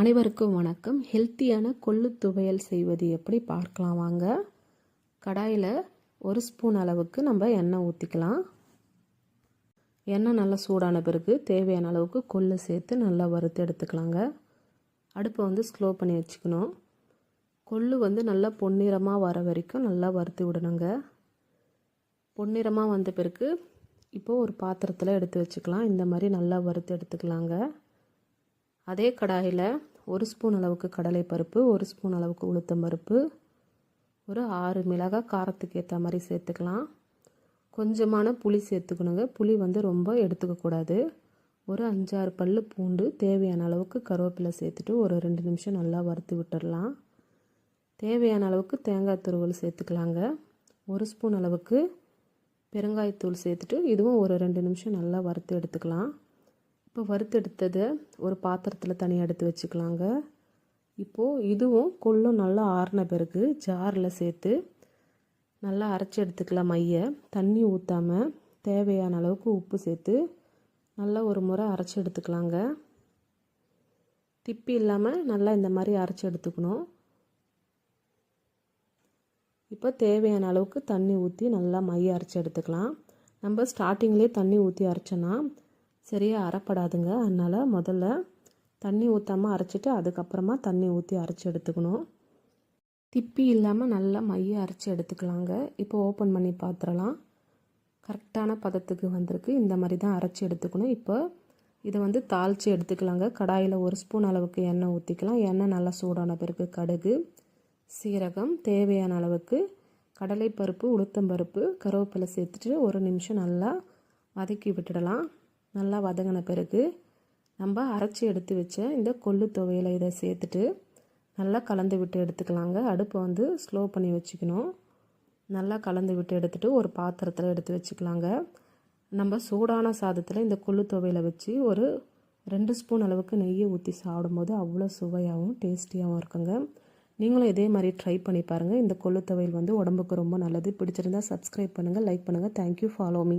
அனைவருக்கும் வணக்கம். ஹெல்த்தியான கொள்ளு துவையல் செய்வது எப்படி பார்க்கலாம் வாங்க. கடாயில் ஒரு ஸ்பூன் அளவுக்கு நம்ம எண்ணெய் ஊற்றிக்கலாம் எண்ணெய் நல்லா சூடான பிறகு தேவையான அளவுக்கு கொள்ளு சேர்த்து நல்லா வறுத்து எடுத்துக்கலாங்க. அடுப்பை வந்து ஸ்லோ பண்ணி வச்சுக்கணும். கொள்ளு வந்து நல்லா பொன்னிறமாக வர வரைக்கும் நல்லா வறுத்து விடணுங்க. பொன்னிறமாக வந்த பிறகு இப்போது ஒரு பாத்திரத்தில் எடுத்து வச்சுக்கலாம். இந்த மாதிரி நல்லா வறுத்து எடுத்துக்கலாங்க. அதே கடாயில் ஒரு ஸ்பூன் அளவுக்கு கடலை பருப்பு ஒரு ஸ்பூன் அளவுக்கு உளுத்தம் பருப்பு ஒரு ஆறு மிளகாய் காரத்துக்கு ஏற்ற மாதிரி சேர்த்துக்கலாம். கொஞ்சமான புளி சேர்த்துக்கணுங்க. புளி வந்து ரொம்ப எடுத்துக்கக்கூடாது ஒரு அஞ்சாறு பல் பூண்டு தேவையான அளவுக்கு கருவேப்பிலை சேர்த்துட்டு ஒரு ரெண்டு நிமிஷம் நல்லா வறுத்து விட்டுடலாம் தேவையான அளவுக்கு தேங்காய் துருவல் சேர்த்துக்கலாங்க. ஒரு ஸ்பூன் அளவுக்கு பெருங்காயத்தூள் சேர்த்துட்டு இதுவும் ஒரு ரெண்டு நிமிஷம் நல்லா வறுத்து எடுத்துக்கலாம். இப்போ வறுத்தெடுத்ததை ஒரு பாத்திரத்தில் தனியாக எடுத்து வச்சுக்கலாங்க. இப்போது இதுவும் கொள்ளும் நல்லா ஆறின பிறகு ஜாரில் சேர்த்து நல்லா அரைச்சி எடுத்துக்கலாம் மையை. தண்ணி ஊற்றாமல் தேவையான அளவுக்கு உப்பு சேர்த்து நல்லா ஒரு முறை அரைச்சி எடுத்துக்கலாங்க. திப்பி இல்லாமல் நல்லா இந்த மாதிரி அரைச்சி எடுத்துக்கணும். இப்போ தேவையான அளவுக்கு தண்ணி ஊற்றி நல்லா மைய அரைச்சி எடுத்துக்கலாம். நம்ம ஸ்டார்டிங்லேயே தண்ணி ஊற்றி அரைச்சோன்னா சரியாக அரைப்படாதுங்க அதனால் முதல்ல தண்ணி ஊற்றாமல் அரைச்சிட்டு அதுக்கப்புறமா தண்ணி ஊற்றி அரைச்சி எடுத்துக்கணும். திப்பி இல்லாமல் நல்லா மைய அரைச்சி எடுத்துக்கலாங்க. இப்போ ஓப்பன் பண்ணி பார்த்துடலாம் கரெக்டான பதத்துக்கு வந்திருக்கு. இந்த மாதிரி தான் அரைச்சி எடுத்துக்கணும். இப்போ இதை வந்து தாளித்து எடுத்துக்கலாங்க. கடாயில் ஒரு ஸ்பூன் அளவுக்கு எண்ணெய் ஊற்றிக்கலாம் எண்ணெய் நல்லா சூடான பிறகு கடுகு சீரகம் தேவையான அளவுக்கு கடலைப்பருப்பு உளுத்தம்பருப்பு கருவேப்பிலை சேர்த்துட்டு ஒரு நிமிஷம் நல்லா வதக்கி விட்டுடலாம். நல்லா வதங்கின பிறகு நம்ம அரைச்சி எடுத்து வச்ச இந்த கொள்ளு துவையில் இதை சேர்த்துட்டு நல்லா கலந்து விட்டு எடுத்துக்கலாங்க. அடுப்பை வந்து ஸ்லோ பண்ணி வச்சுக்கணும். நல்லா கலந்து விட்டு எடுத்துகிட்டு ஒரு பாத்திரத்தில் எடுத்து வச்சுக்கலாங்க. நம்ம சூடான சாதத்தில் இந்த கொள்ளு துவையில் வச்சு ஒரு ரெண்டு ஸ்பூன் அளவுக்கு நெய்யை ஊற்றி சாப்பிடும்போது அவ்வளோ சுவையாகவும் டேஸ்டியாகவும் இருக்குங்க. நீங்களும் இதே மாதிரி ட்ரை பண்ணி பாருங்கள் இந்த கொள்ளு துவையல் வந்து உடம்புக்கு ரொம்ப நல்லது. பிடிச்சிருந்தா சப்ஸ்கிரைப் பண்ணுங்கள் லைக் பண்ணுங்கள் தேங்க்யூ ஃபாலோ மீ